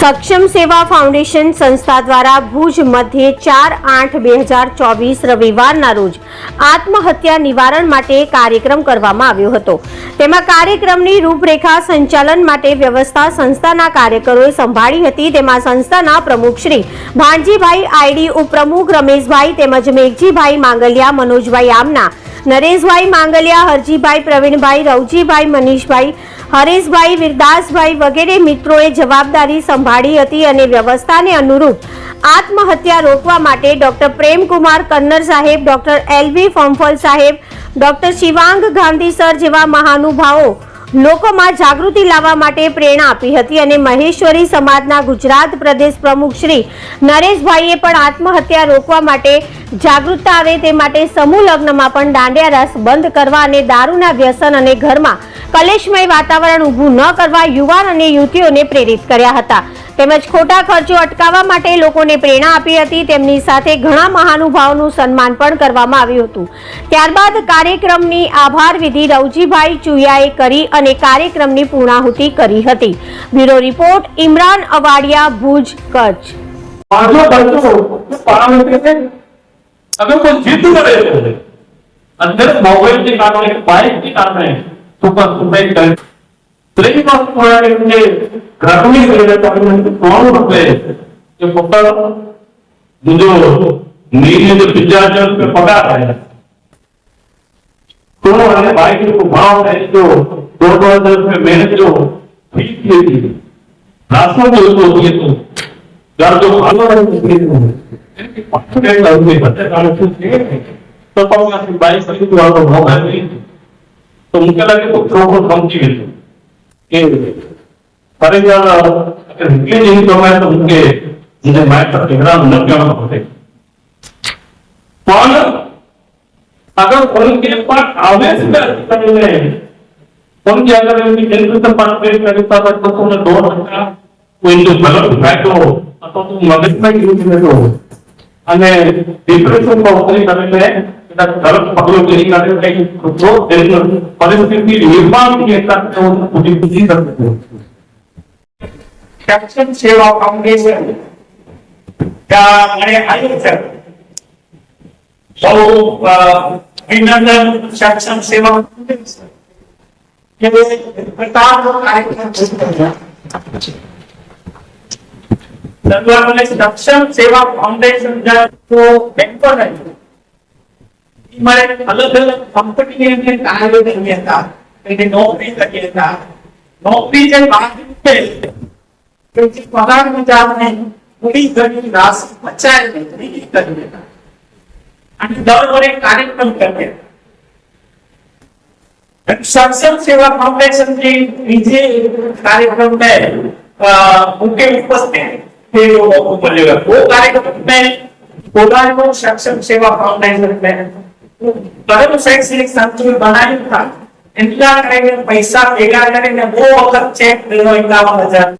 સક્ષમ સેવા ફાઉન્ડેશન સંસ્થા દ્વારા ભુજ મધ્યે ચાર આઠ બે હજાર ચોવીસ રવિવારના રોજ આત્મહત્યા નિવારણ માટે કાર્યક્રમ કરવામાં આવ્યો હતો. તેમાં કાર્યક્રમની રૂપરેખા સંચાલન માટે વ્યવસ્થા સંસ્થાના કાર્યકરોએ સંભાળી હતી. તેમાં સંસ્થાના પ્રમુખ શ્રી ભાણજીભાઈ આઈડી ઉપપ્રમુખ રમેશભાઈ તેમજ મેઘજીભાઈ માંગલિયા, મનોજભાઈ આમના નરેશભાઈ માંગલિયા, હરજીભાઈ પ્રવીણભાઈ, રવજીભાઈ મનીષભાઈ, હરેશભાઈ વિરદાસભાઈ વગેરે મિત્રોએ જવાબદારી સંભાળી હતી અને વ્યવસ્થાને અનુરૂપ આત્મહત્યા રોકવા માટે ડોક્ટર પ્રેમકુમાર કન્નર સાહેબ, ડોક્ટર એલવી ફંફલ સાહેબ, ડોક્ટર શિવાંગ ગાંધી સર જેવા મહાનુભાવો લોકોમાં જાગૃતિ લાવવા માટે પ્રેરણા આપી હતી અને મહેશ્વરી સમાજના ગુજરાત પ્રદેશ પ્રમુખ શ્રી નરેશભાઈએ પણ આત્મહત્યા રોકવા માટે જાગૃતતા આવે તે માટે સમૂહ લગ્નમાં પણ દાંડિયા રસ બંધ કરવા અને દારૂના વ્યસન અને ઘરમાં કલેશમય વાતાવરણ ઊભું ન કરવા યુવાન અને યુવતીઓને પ્રેરિત કર્યા હતા. તેમજ ખોટા ખર્ચો અટકાવવા માટે લોકોને પ્રેરણા આપી હતી તેમની સાથે ઘણા મહાનુભાવોનું સન્માન પણ કરવામાં આવ્યું હતું ત્યારબાદ કાર્યક્રમની આભાર વિધિ રવજીભાઈ ચુયાએ કરી અને કાર્યક્રમની પૂર્ણાહુતિ કરી હતી બ્યુરો રિપોર્ટ ઇમરાન અવાડિયા ભુજ કચ્છ પાછો ખર્ચો પારામિટર અગર કોઈ જીદ કરે છે અંદર મોબાઈલ के कारण बाइक के कारण सुपर सुपर कर लेकिन आप पुराने के घर में गए पार्लियामेंट कौन होते जो पता जो नीचे जो पिज़्ज़ा विद्याचल पे पता है तो वाले भाई की भाव है जो दो हज़ार में मेहनत जो फ़ीस के लिए रास्ता में उसको दिए तो जब जो तो मुझे लगे तो कम चीज़ કે సరిగా రిలీజ్ પણ અગર કોઈકે પણ કોણ કે અગર એની કેન્દ્રિત પાત્રે કરતા તો તો ભલો ફેટો અથવા તો મગજમાં ગીરી અને ડિપ્રેશનમાં dalam perlu jadi nanti kayak dari paling kita tahun uji Foundation itu? हमारे अलग अलग कंपनी के हमने आयोजन किया था मैंने नौकरी का किया था नौकरी के बाद क्योंकि पगार में जा रहे हैं थोड़ी घड़ी राशि बचाए नहीं कर लेता दौर और एक कार्यक्रम करणे संसद सेवा फाउंडेशन के नीचे कार्यक्रम में उनके उपस्थित थे लोगों को मिलेगा वो कार्यक्रम में, कोलार सक्षम सेवा फाउंडेशन में પરંતુ શૈક્ષણિક સંસ્થુલ બનાવ્યું હતા એટલા કરીને પૈસા ભેગા કરીને બહુ વખત ચેક મેળવ્યો એકાવન હજાર